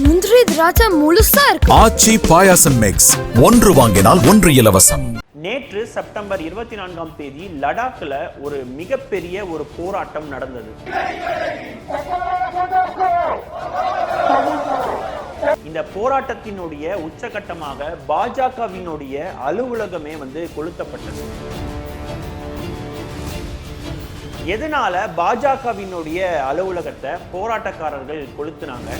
முந்திரி திராட்சை முழுசா இருக்கு. ஆச்சி பாயாசம் மிக்ஸ் ஒன்று வாங்கினால் ஒன்று இலவசம். நேற்று செப்டம்பர் இருபத்தி நான்காம் தேதி லடாக்ல ஒரு மிகப்பெரிய ஒரு போராட்டம் நடந்தது. இந்த போராட்டத்தினுடைய உச்சகட்டமாக பாஜகவினுடைய அலுவலகமே வந்து கொளுத்தப்பட்டது. எதனால பாஜகவினுடைய அலுவலகத்தை போராட்டக்காரர்கள் கொளுத்துனாங்க?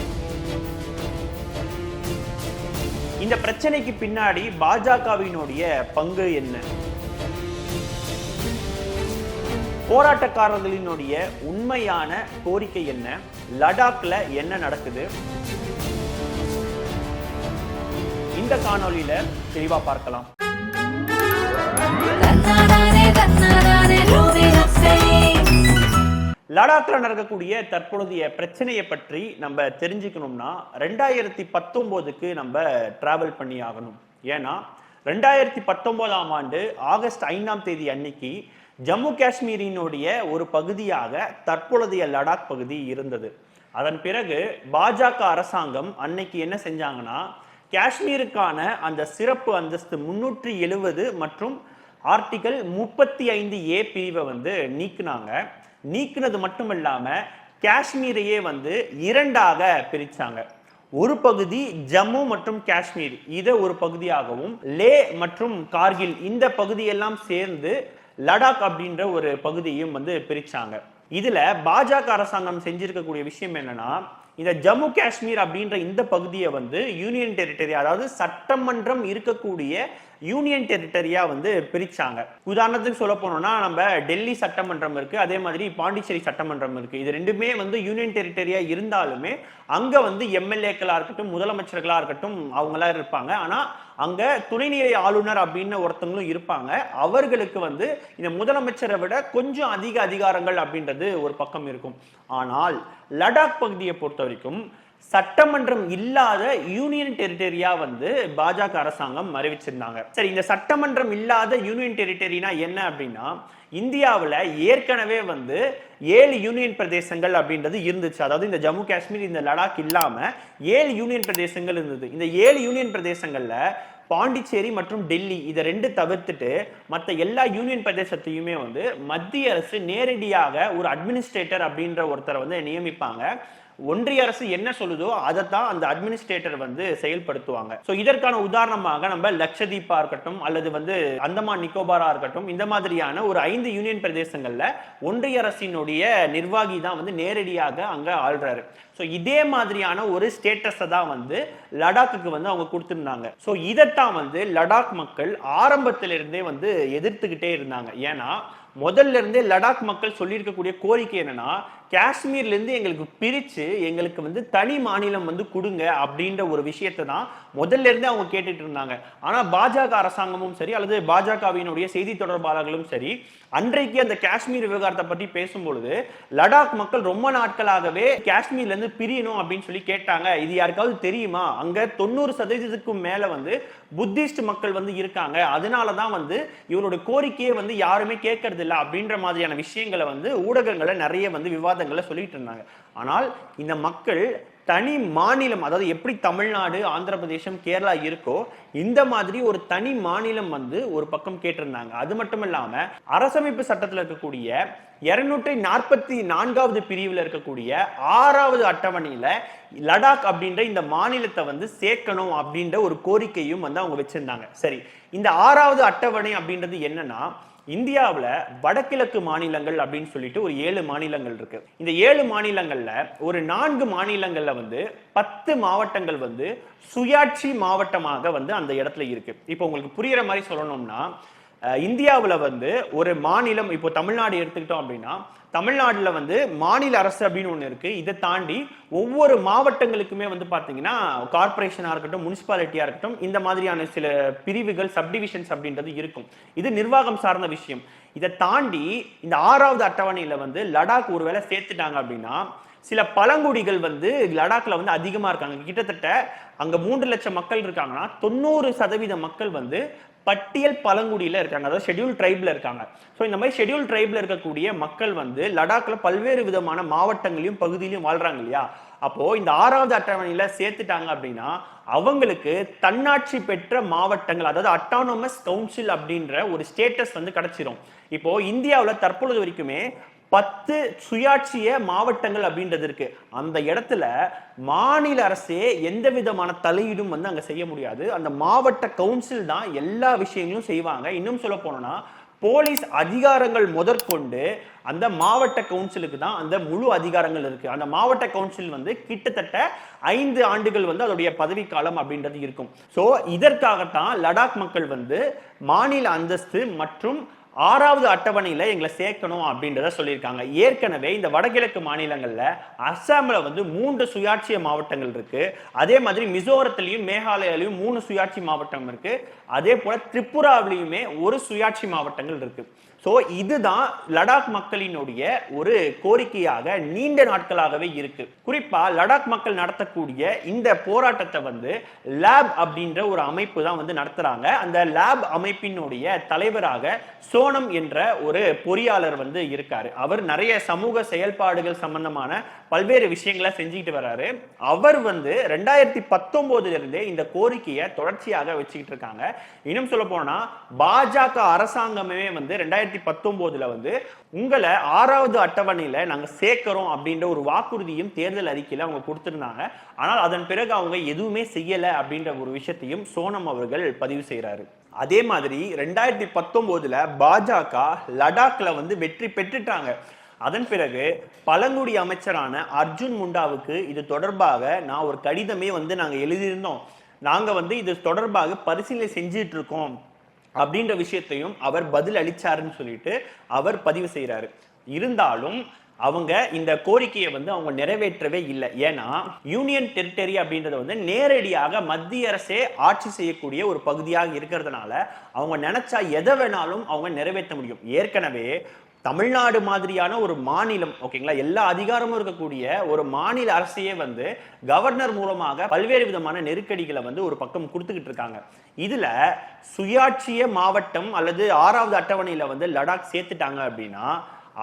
இந்த பிரச்சனைக்கு பின்னாடி பாஜகவினுடைய பங்கு என்ன? போராட்டக்காரர்களினுடைய உண்மையான கோரிக்கை என்ன? லடாக்ல என்ன நடக்குது? இந்த காணொளியில தெளிவா பார்க்கலாம். தன்னாரானே தன்னாரானே லடாக்கில் நடக்கக்கூடிய தற்பொழுதைய பிரச்சனையை பற்றி நம்ம தெரிஞ்சுக்கணும்னா ரெண்டாயிரத்தி பத்தொம்போதுக்கு நம்ம டிராவல் பண்ணி ஆகணும். ஏன்னா ரெண்டாயிரத்தி பத்தொன்பதாம் ஆண்டு ஆகஸ்ட் ஐந்தாம் தேதி அன்னைக்கு ஜம்மு காஷ்மீரினுடைய ஒரு பகுதியாக தற்பொழுதைய லடாக் பகுதி இருந்தது. அதன் பிறகு பாஜக அரசாங்கம் அன்னைக்கு என்ன செஞ்சாங்கன்னா காஷ்மீருக்கான அந்த சிறப்பு அந்தஸ்து முன்னூற்றி எழுவது மற்றும் ஆர்டிகல் முப்பத்தி ஐந்து ஏ பிரிவை வந்து நீக்குனாங்க. நீக்குனது மட்டும் இல்லாமல் காஷ்மீரையே வந்து இரண்டாக பிரித்தாங்க ஒரு பகுதி ஜம்மு மற்றும் காஷ்மீர். இதை ஒரு பகுதியாகவும் லே மற்றும் கார்கில் இந்த பகுதியெல்லாம் சேர்ந்து லடாக் அப்படின்ற ஒரு பகுதியும் வந்து பிரிச்சாங்க. இதுல பாஜக அரசாங்கம் செஞ்சிருக்கக்கூடிய விஷயம் என்னன்னா இந்த ஜம்மு காஷ்மீர் அப்படின்ற இந்த பகுதியை வந்து யூனியன் டெரிட்டரி அதாவது சட்டமன்றம் இருக்கக்கூடிய யூனியன் டெரிட்டரியா வந்து பிரிச்சாங்க. உதாரணத்துக்கு சொல்ல போனோம்னா நம்ம டெல்லி சட்டமன்றம் இருக்கு அதே மாதிரி பாண்டிச்சேரி சட்டமன்றம் இருக்கு. இது ரெண்டுமே வந்து யூனியன் டெரிட்டரியா இருந்தாலுமே அங்க வந்து எம்எல்ஏக்களா இருக்கட்டும் முதலமைச்சர்களா இருக்கட்டும் அவங்களா இருப்பாங்க. ஆனா அங்க துணைநிலை ஆளுநர் அப்படின்னு ஒருத்தவங்களும் இருப்பாங்க. அவர்களுக்கு வந்து இந்த முதலமைச்சரை விட கொஞ்சம் அதிக அதிகாரங்கள் அப்படின்றது ஒரு பக்கம் இருக்கும். ஆனால் லடாக் பகுதியை பொறுத்த வரைக்கும் சட்டமன்றம் இல்லாத யூனியன் டெரிட்டரியா வந்து பாஜக அரசாங்கம் அறிவிச்சிருந்தாங்க சரி இந்த சட்டமன்றம் இல்லாத யூனியன் டெரிட்டரினா என்ன அப்படின்னா இந்தியாவில் ஏற்கனவே வந்து ஏழு யூனியன் பிரதேசங்கள் அப்படின்றது இருந்துச்சு. அதாவது இந்த ஜம்மு காஷ்மீர் இந்த லடாக் இல்லாமல் ஏழு யூனியன் பிரதேசங்கள் இருந்தது. இந்த ஏழு யூனியன் பிரதேசங்களில் பாண்டிச்சேரி மற்றும் டெல்லி இதை ரெண்டு தவிர்த்துட்டு மற்ற எல்லா யூனியன் பிரதேசத்தையுமே வந்து மத்திய அரசு நேரடியாக ஒரு அட்மினிஸ்ட்ரேட்டர் அப்படின்ற ஒருத்தரை வந்து நியமிப்பாங்க. ஒன்றிய அரசு என்ன சொல்லுதோ அதை தான் அந்த அட்மினிஸ்ட்ரேட்டர் வந்து செயல்படுத்துவாங்க. ஸோ இதற்கான உதாரணமாக நம்ம லட்சதீப்பா இருக்கட்டும் அல்லது வந்து அந்தமான் நிக்கோபாரா இருக்கட்டும் இந்த மாதிரியான ஒரு ஐந்து யூனியன் பிரதேசங்கள்ல ஒன்றிய அரசினுடைய நிர்வாகி தான் வந்து நேரடியாக அங்க ஆள்றாரு. ஸோ இதே மாதிரியான ஒரு ஸ்டேட்டஸை தான் வந்து லடாக்குக்கு வந்து அவங்க கொடுத்துருந்தாங்க. ஸோ இதைத்தான் வந்து லடாக் மக்கள் ஆரம்பத்திலிருந்தே வந்து எதிர்த்துக்கிட்டே இருந்தாங்க. ஏன்னா முதல்ல இருந்தே லடாக் மக்கள் சொல்லியிருக்கக்கூடிய கோரிக்கை என்னன்னா காஷ்மீர்லேருந்து எங்களுக்கு பிரித்து எங்களுக்கு வந்து தனி மாநிலம் வந்து கொடுங்க அப்படின்ற ஒரு விஷயத்தை தான் முதல்ல இருந்தே அவங்க கேட்டுட்டு இருந்தாங்க. ஆனா பாஜக அரசாங்கமும் சரி அல்லது பாஜகவினுடைய செய்தி தொடர்பாளர்களும் சரி அன்றைக்கு அந்த காஷ்மீர் விவகாரத்தை பற்றி பேசும்பொழுது லடாக் மக்கள் ரொம்ப நாட்களாகவே காஷ்மீர்லேருந்து இருந்து பிரியணும் அப்படின்னு சொல்லி கேட்டாங்க. இது யாருக்காவது தெரியுமா? அங்க தொண்ணூறு சதவீதத்துக்கும் மேல வந்து புத்திஸ்ட் மக்கள் வந்து இருக்காங்க. அதனால தான் வந்து இவரோட கோரிக்கையை வந்து யாருமே கேட்கறது இல்லை அப்படின்ற மாதிரியான விஷயங்களை வந்து ஊடகங்களை நிறைய வந்து விவாதங்களை சொல்லிட்டு இருந்தாங்க. ஆனால் இந்த மக்கள் தனி மாநிலம் அதாவது எப்படி தமிழ்நாடு ஆந்திர பிரதேசம் கேரளா இருக்கோ இந்த மாதிரி ஒரு தனி மாநிலம் வந்து ஒரு பக்கம் கேட்டிருந்தாங்க. அது மட்டும் இல்லாம அரசமைப்பு சட்டத்தில் இருக்கக்கூடிய இருநூற்றி நாற்பத்தி நான்காவது பிரிவில் இருக்கக்கூடிய ஆறாவது அட்டவணையில லடாக் அப்படின்ற இந்த மாநிலத்தை வந்து சேர்க்கணும் அப்படின்ற ஒரு கோரிக்கையும் வந்து அவங்க வச்சிருந்தாங்க. சரி இந்த ஆறாவது அட்டவணை அப்படின்றது என்னன்னா இந்தியாவில் வடகிழக்கு மாநிலங்கள் அப்படின்னு சொல்லிட்டு ஒரு ஏழு மாநிலங்கள் இருக்கு. இந்த ஏழு மாநிலங்கள்ல ஒரு நான்கு மாநிலங்கள்ல வந்து பத்து மாவட்டங்கள் வந்து சுயாட்சி மாவட்டமாக வந்து அந்த இடத்துல இருக்கு. இப்போ உங்களுக்கு புரியுற மாதிரி சொல்லணும்னா இந்தியாவில் வந்து ஒரு மாநிலம் இப்போ தமிழ்நாடு எடுத்துக்கிட்டோம் அப்படின்னா தமிழ்நாட்டில் வந்து மாநில அரசு அப்படின்னு ஒன்று இருக்குது இதை தாண்டி ஒவ்வொரு மாவட்டங்களுக்குமே வந்து பார்த்தீங்கன்னா கார்பரேஷனாக இருக்கட்டும் முனிசிபாலிட்டியாக இருக்கட்டும் இந்த மாதிரியான சில பிரிவுகள் சப்டிவிஷன்ஸ் அப்படின்றது இருக்கும். இது நிர்வாகம் சார்ந்த விஷயம். இதை தாண்டி இந்த ஆறாவது அட்டவணையில் வந்து லடாக் ஒருவேளை சேர்த்துட்டாங்க அப்படின்னா சில பழங்குடிகள் வந்து லடாக்ல வந்து அதிகமா இருக்காங்க. கிட்டத்தட்ட அங்க மூன்று லட்சம் மக்கள் இருக்காங்கன்னா தொண்ணூறு சதவீத மக்கள் வந்து பட்டியல் பழங்குடியில் இருக்காங்க. அதாவது ஷெட்யூல் ட்ரைப்ல இருக்காங்க. ஸோ இந்த மாதிரி ஷெட்யூல் ட்ரைப்ல இருக்கக்கூடிய மக்கள் வந்து லடாக்ல பல்வேறு விதமான மாவட்டங்களையும் பகுதியிலையும் வாழ்றாங்க இல்லையா? அப்போ இந்த ஆறாவது அட்டவணையில சேர்த்துட்டாங்க அப்படின்னா அவங்களுக்கு தன்னாட்சி பெற்ற மாவட்டங்கள் அதாவது அட்டானமஸ் கவுன்சில் அப்படின்ற ஒரு ஸ்டேட்டஸ் வந்து கிடைச்சிரும். இப்போ இந்தியாவில் தற்பொழுது வரைக்குமே பத்து சுயாட்சிய மாவட்டங்கள் அப்படின்றது இருக்கு. அந்த இடத்துல மாநில அரசே எந்த விதமான தலையீடும் வந்து அங்க செய்ய முடியாது. அந்த மாவட்ட கவுன்சில் தான் எல்லா விஷயங்களும் செய்வாங்க. இன்னும் சொல்ல போனோம்னா போலீஸ் அதிகாரங்கள் முதற்கொண்டு அந்த மாவட்ட கவுன்சிலுக்கு தான் அந்த முழு அதிகாரங்கள் இருக்கு. அந்த மாவட்ட கவுன்சில் வந்து கிட்டத்தட்ட ஐந்து ஆண்டுகள் வந்து அதோடைய பதவிக்காலம் அப்படின்றது இருக்கும். ஸோ இதற்காகத்தான் லடாக் மக்கள் வந்து மாநில அந்தஸ்து மற்றும் ஆறாவது அட்டவணையில எங்களை சேர்க்கணும் அப்படின்றத சொல்லியிருக்காங்க. ஏற்கனவே இந்த வடகிழக்கு மாநிலங்கள்ல அஸ்ஸாமில் வந்து மூன்று சுயாட்சிய மாவட்டங்கள் இருக்கு. அதே மாதிரி மிசோரத்திலையும் மேகாலயாலையும் மூணு சுயாட்சி மாவட்டம் இருக்கு. அதே போல திரிபுராவிலையுமே ஒரு சுயாட்சி மாவட்டங்கள் இருக்கு. ஸோ இதுதான் லடாக் மக்களினுடைய ஒரு கோரிக்கையாக நீண்ட நாட்களாகவே இருக்கு. குறிப்பா லடாக் மக்கள் நடத்தக்கூடிய இந்த போராட்டத்தை வந்து லேப் அப்படின்ற ஒரு அமைப்பு தான் வந்து நடத்துறாங்க. அந்த லேப் அமைப்பினுடைய தலைவராக சோனம் என்ற ஒரு பொறியாளர் வந்து இருக்காரு. அவர் நிறைய சமூக செயல்பாடுகள் சம்பந்தமான பல்வேறு விஷயங்களை செஞ்சுக்கிட்டு வர்றாரு அவர் வந்து ரெண்டாயிரத்தி பத்தொன்பதுல இருந்தே இந்த கோரிக்கையை தொடர்ச்சியாக வச்சுக்கிட்டு இருக்காங்க. இன்னும் சொல்ல போனா பாஜக அரசாங்கமே வந்து ரெண்டாயிரத்தி பத்தொன்பதுல வந்து உங்களை ஆறாவது அட்டவணையில நாங்க சேர்க்கிறோம் அப்படின்ற ஒரு வாக்குறுதியும் தேர்தல் அறிக்கையில அவங்க கொடுத்திருந்தாங்க. ஆனால் அதன் பிறகு அவங்க எதுவுமே செய்யல அப்படின்ற ஒரு விஷயத்தையும் சோனம் அவர்கள் பதிவு செய்யறாரு அதே மாதிரி ரெண்டாயிரத்தி பத்தொன்பதுல பாஜக லடாக்ல வந்து வெற்றி பெற்றுட்டாங்க. அதன் பிறகு பழங்குடி அமைச்சரான அர்ஜுன் முண்டாவுக்கு இது தொடர்பாக நான் ஒரு கடிதமே வந்து நாங்க எழுதியிருந்தோம். நாங்க வந்து இது தொடர்பாக பரிசீலனை செஞ்சிட்டு இருக்கோம். அப்படின்ற விஷயத்தையும் அவர் பதில் அளிச்சாருன்னு சொல்லிட்டு அவர் பதிவு செய்கிறாரு இருந்தாலும் அவங்க இந்த கோரிக்கையை வந்து அவங்க நிறைவேற்றவே இல்லை. ஏன்னா யூனியன் டெரிட்டரி அப்படின்றது வந்து நேரடியாக மத்திய அரசே ஆட்சி செய்யக்கூடிய ஒரு பகுதியாக இருக்கிறதுனால அவங்க நினைச்சா எதை வேணாலும் அவங்க நிறைவேற்ற முடியும். ஏற்கனவே தமிழ்நாடு மாதிரியான ஒரு மாநிலம் ஓகேங்களா? எல்லா அதிகாரமும் இருக்கக்கூடிய ஒரு மாநில அரசையே வந்து கவர்னர் மூலமாக பல்வேறு விதமான நெருக்கடிகளை வந்து ஒரு பக்கம் கொடுத்துக்கிட்டு இருக்காங்க. இதுல சுயாட்சிய மாவட்டம் அல்லது ஆறாவது அட்டவணையில வந்து லடாக் சேர்த்துட்டாங்க அப்படின்னா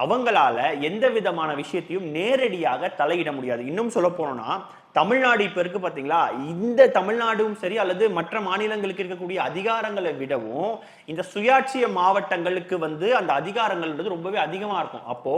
அவங்களால எந்த விதமான விஷயத்தையும் நேரடியாக தலையிட முடியாது. இன்னும் சொல்ல போனோம்னா தமிழ்நாடு இப்ப இருக்கு பாத்தீங்களா? இந்த தமிழ்நாடும் சரி அல்லது மற்ற மாநிலங்களுக்கு இருக்கக்கூடிய அதிகாரங்களை விடவும் இந்த சுயாட்சிய மாவட்டங்களுக்கு வந்து அந்த அதிகாரங்கள்ன்றது ரொம்பவே அதிகமா இருக்கும். அப்போ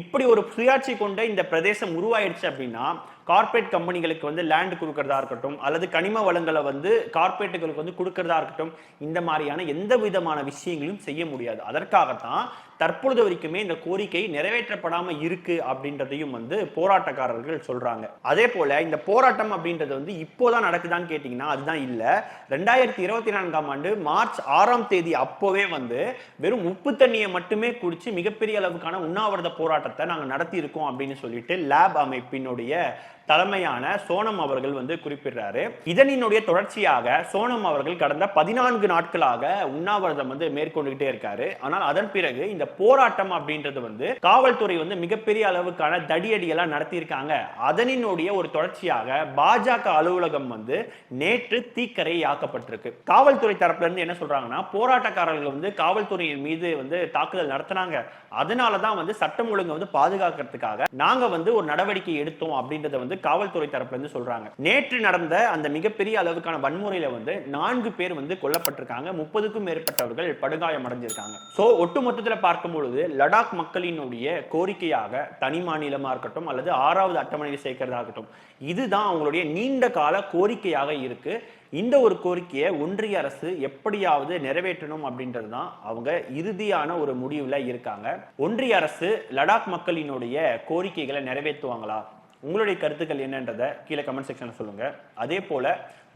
இப்படி ஒரு சுயாட்சி கொண்ட இந்த பிரதேசம் உருவாயிடுச்சு அப்படின்னா கார்ப்பரேட் கம்பெனிகளுக்கு வந்து லேண்ட் கொடுக்கறதா இருக்கட்டும் அல்லது கனிம வளங்களை வந்து கார்ப்பரேட்டுகளுக்கு வந்து கொடுக்கறதா இருக்கட்டும் இந்த மாதிரியான எந்த விதமான விஷயங்களையும் செய்ய முடியாது. அதற்காகத்தான் தற்பொழுது வரைக்குமே இந்த கோரிக்கை நிறைவேற்றப்படாம இருக்கு அப்படின்றதையும் வந்து போராட்டக்காரர்கள் சொல்றாங்க. அதே போல இந்த போராட்டம் அப்படின்றது வந்து இப்போதான் நடக்குதான்னு கேட்டீங்கன்னா அதுதான் இல்ல. ரெண்டாயிரத்தி இருபத்தி நான்காம் ஆண்டு மார்ச் ஆறாம் தேதி அப்போவே வந்து வெறும் உப்பு தண்ணியை மட்டுமே குடிச்சு மிகப்பெரிய அளவுக்கான உண்ணாவிரத போராட்டத்தை நாங்க நடத்தி இருக்கோம் அப்படின்னு சொல்லிட்டு லேப் அமைப்பினுடைய தலைமையான சோனம் அவர்கள் வந்து குறிப்பிடுறாரு. இதனினுடைய தொடர்ச்சியாக சோனம் அவர்கள் கடந்த பதினான்கு நாட்களாக உண்ணாவிரதம் வந்து மேற்கொண்டுகிட்டே இருக்காரு. ஆனால் அதன் பிறகு இந்த போராட்டம் அப்படின்றது வந்து காவல்துறை வந்து மிகப்பெரிய அளவுக்கான தடியடியெல்லாம் நடத்தியிருக்காங்க. அதனினுடைய ஒரு தொடர்ச்சியாக பாஜக அலுவலகம் வந்து நேற்று தீக்கரை ஆக்கப்பட்டிருக்கு. காவல்துறை தரப்புல இருந்து என்ன சொல்றாங்கன்னா போராட்டக்காரர்கள் வந்து காவல்துறையின் மீது வந்து தாக்குதல் நடத்தினாங்க. அதனால தான் வந்து சட்டம் ஒழுங்கு வந்து பாதுகாக்கிறதுக்காக நாங்க வந்து ஒரு நடவடிக்கை எடுத்தோம் அப்படின்றத வந்து காவல்துறை தரப்புல இருந்து சொல்றாங்க. நேற்று நடந்த அந்த மிகப்பெரிய அளவுக்கான வன்முறையில வந்து நான்கு பேர் வந்து கொல்லப்பட்டிருக்காங்க. முப்பதுக்கும் மேற்பட்டவர்கள் படுகாயம் அடைஞ்சிருக்காங்க சோ ஒட்டுமொத்தத்துல பார்க்கும் பொழுது லடாக் மக்களினுடைய கோரிக்கையாக தனி மாநிலமாக இருக்கட்டும் அல்லது ஆறாவது அட்டவணையில் சேர்க்கிறதா இருக்கட்டும் இதுதான் அவங்களுடைய நீண்ட கால கோரிக்கையாக இருக்கு. இந்த ஒரு கோரிக்கையை ஒன்றிய அரசு எப்படியாவது நிறைவேற்றணும் அப்படின்றது தான் அவங்க இறுதியான ஒரு முடிவுல இருக்காங்க. ஒன்றிய அரசு லடாக் மக்களினுடைய கோரிக்கைகளை நிறைவேற்றுவாங்களா? உங்களுடைய கருத்துக்கள் என்னன்றதை கீழே கமெண்ட் செக்ஷன்ல சொல்லுங்க. அதே போல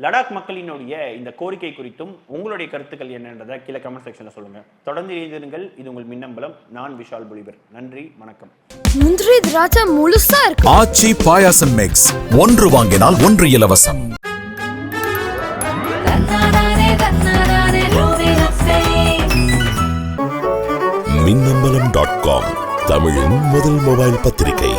லடாக் மக்களினுடைய இந்த கோரிக்கை குறித்தும் உங்களுடைய கருத்துக்கள் என்னன்றதை கீழே கமெண்ட் செக்ஷன்ல சொல்லுங்க. தொடர்ந்து எழுதிருங்கள் இது உங்கள் மின்னம்பலம். நான் விஷால் பொலிவர் நன்றி வணக்கம். முந்திரி திராட்சை முழுசா இருக்கு. ஆச்சி பாயாசம் மிக்ஸ் ஒன்று வாங்கினால் ஒன்று இலவசம். மின்னம்பலம் டாட் காம் தமிழின் முதல் மொபைல் பத்திரிகை.